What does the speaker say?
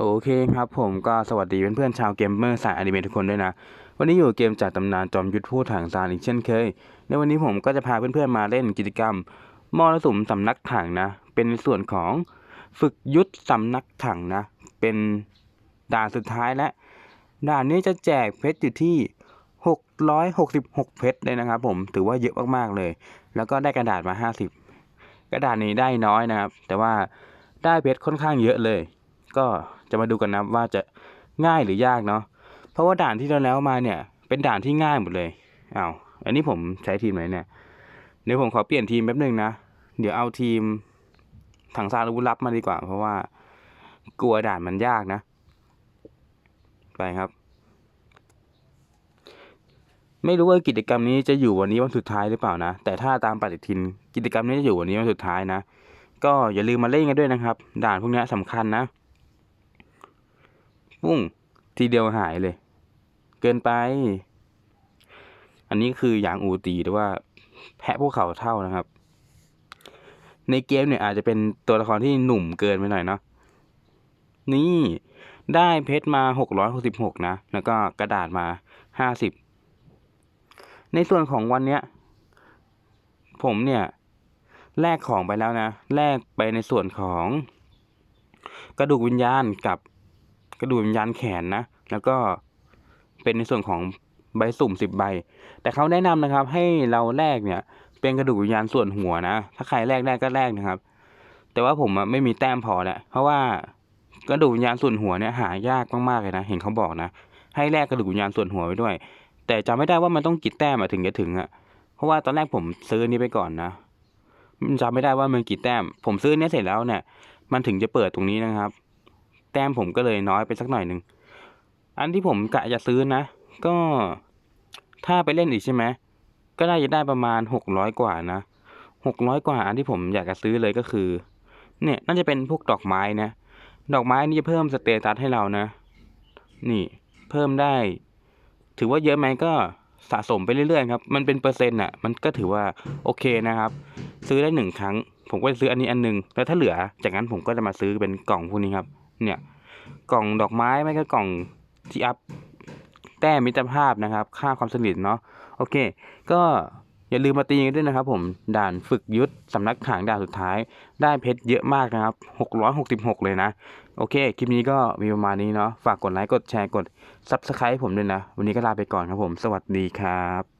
โอเคครับผมก็สวัสดีเพื่อนๆชาวเกมเมอร์สายอนิเมะทุกคนด้วยนะ วันนี้อยู่เกมจากตำนานจอมยุทธพูดถังซานอีกเช่นเคย ในวันนี้ผมก็จะพาเพื่อนๆมาเล่นกิจกรรมมรสุมสำนักถังนะ เป็นในส่วนของฝึกยุทธสำนักถังนะ เป็นด่านสุดท้ายและด่านนี้จะแจกเพชรอยู่ที่ 666 เพชรเลยนะครับผมถือว่าเยอะมากๆเลย แล้วก็ได้กระดาษมา 50 กระดาษนี้ได้น้อยนะครับแต่ว่าได้เพชรค่อนข้างเยอะเลย ก็ จะมาดูกันนะว่าจะง่ายหรือยากเนาะเพราะว่าด่านที่เราแล้วมาเนี่ย เป็นด่านที่ง่ายหมดเลยอ้าวอันนี้ผมใช้ทีมไหนเนี่ยเดี๋ยวผมขอเปลี่ยนทีมแป๊บหนึ่งนะเดี๋ยวเอาทีมถังซาลูรับมาดีกว่า เพราะว่ากลัวด่านมันยากนะ ไปครับ ไม่รู้ว่ากิจกรรมนี้จะอยู่วันนี้วันสุดท้ายหรือเปล่านะ แต่ถ้าตามปฏิทิน กิจกรรมนี้จะอยู่วันนี้วันสุดท้ายนะ ก็อย่าลืมมาเล่นกันด้วยนะครับ ด่านพวกนี้สำคัญนะ ปุ้ง ทีเดียวหายเลย เกินไป อันนี้คืออย่างอูตีหรือว่า แพะพวกเขาเท่านะครับ ในเกมเนี่ยอาจจะเป็นตัวละครที่หนุ่มเกินไปหน่อยเนาะนี่ได้เพชรมาหกร้อยหกสิบหกนะ แล้วก็กระดาษมาห้าสิบ ในส่วนของวันเนี้ย ผมเนี่ย แลกของไปแล้วนะ แลกไปในส่วนของ กระดูกวิญญาณกับ กระดูกวิญญาณแขนนะ แล้วก็เป็นในส่วนของใบสุ่มสิบใบ แต่เขาแนะนำนะครับ ให้เราแลกเนี่ย เป็นกระดูกวิญญาณส่วนหัวนะ ถ้าใครแลกได้ก็แลกนะครับ แต่ว่าผมไม่มีแต้มพอแหละเพราะว่ากระดูกวิญญาณส่วนหัวเนี่ยหายากมากๆเลยนะ เห็นเขาบอกนะ ให้แลกกระดูกวิญญาณส่วนหัวไว้ด้วย แต่จำไม่ได้ว่ามันต้องกี่แต้มถึงจะถึงอะเพราะว่าตอนแรกผมซื้อนี้ไปก่อนนะจำไม่ได้ว่ามันกี่แต้ม ผมซื้อนเนี้ยเสร็จแล้วเนี่ย มันถึงจะเปิดตรงนี้นะครับ ต้มผมก็เลยน้อยไปสักหน่อยหนึ่ง อันที่ผมกะจะซื้อนะ ก็ถ้าไปเล่นอีกใช่ไหมก็น่าจะได้ประมาณหกร้อยกว่านะหกร้อยกว่าอันที่ผมอยากจะซื้อเลยก็คือ เนี่ยน่าจะเป็นพวกดอกไม้นะ ดอกไม้นี่จะเพิ่มสเตตัสให้เรานะ นี่เพิ่มได้ ถือว่าเยอะไหมก็สะสมไปเรื่อยๆครับ มันเป็นเปอร์เซ็นต์อะ มันก็ถือว่าโอเคนะครับ ซื้อได้หนึ่งครั้ง ผมก็จะซื้ออันนี้อันหนึงแล้วถ้าเหลือ จากนั้นผมก็จะมาซื้อเป็นกล่องพวกนี้ครับ เนี่ยกล่องดอกไม้ไม่ก็กล่องที่อัพแต้มมิตรภาพนะครับ ค่าความสนิทเนาะโอเค ก็อย่าลืมมาตีกันด้วยนะครับผมด่านฝึกยุทธสำนักถังด่านสุดท้าย ได้เพชรเยอะมากนะครับ 666 เลยนะ โอเค คลิปนี้ก็มีประมาณนี้เนาะฝากกดไลค์กดแชร์กด Subscribe ผมด้วยนะ วันนี้ก็ลาไปก่อนครับผม สวัสดีครับ